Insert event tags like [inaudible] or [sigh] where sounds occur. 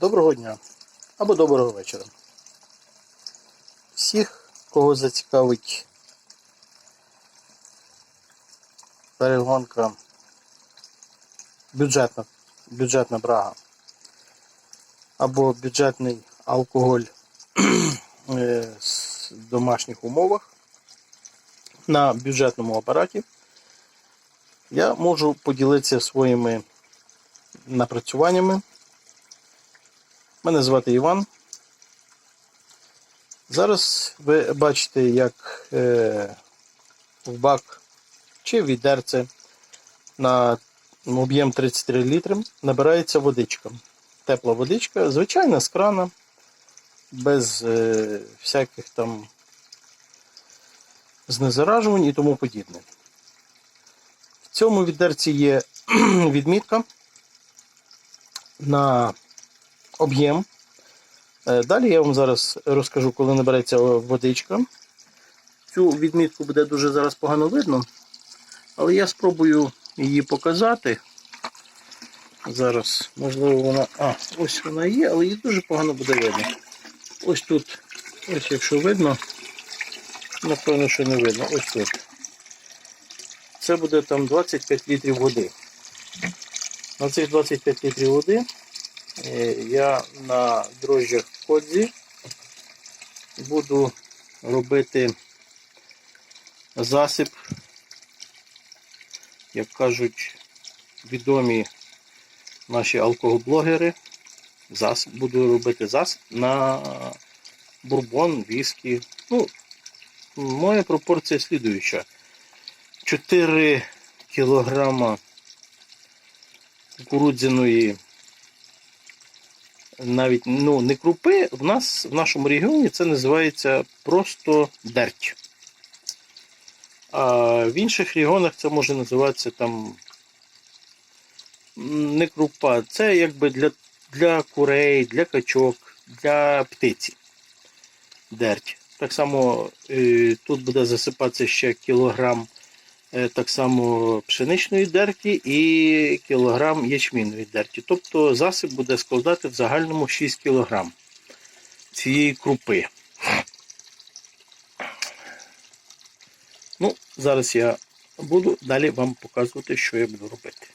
Доброго дня або доброго вечора. Всіх, кого зацікавить перегонка бюджетна, бюджетна брага або бюджетний алкоголь [clears throat] е, з домашніх умовах на бюджетному апараті, я можу поділитися своїми напрацюваннями. Мене звати Іван. Зараз ви бачите, як е, в бак чи в відерце на об'єм 33 літри набирається водичка. Тепла водичка, звичайна з крана, без е, всяких там знезаражувань і тому подібне. В цьому відерці є [clears throat] відмітка на об'єм. Е, Далі я вам зараз розкажу, коли набереться водичка. Цю відмітку буде дуже зараз погано видно, але я спробую її показати. Зараз, можливо, вона. А, ось вона є, але її дуже погано буде видно. Ось тут, ось якщо видно, напевно, що не видно. Ось тут. Це буде там 25 літрів води. На цих 25 літрів води я на дрожжах кодзі буду робити засіб, як кажуть відомі наші алкоголблогери. Засіб, буду робити засіб на бурбон, віскі. Ну, моя пропорція слідуюча. 4 кілограма кукурудзяної навіть ну, не крупи, в нас в нашому регіоні це називається просто дерть. А в інших регіонах це може називатися там не крупа, це якби для, для курей, для качок, для птиці. Дерть. Так само е, тут буде засипатися ще кілограм так само пшеничної дерті і кілограм ячмінної дерті. Тобто засіб буде складати в загальному 6 кілограм цієї крупи. Ну, зараз я буду далі вам показувати, що я буду робити.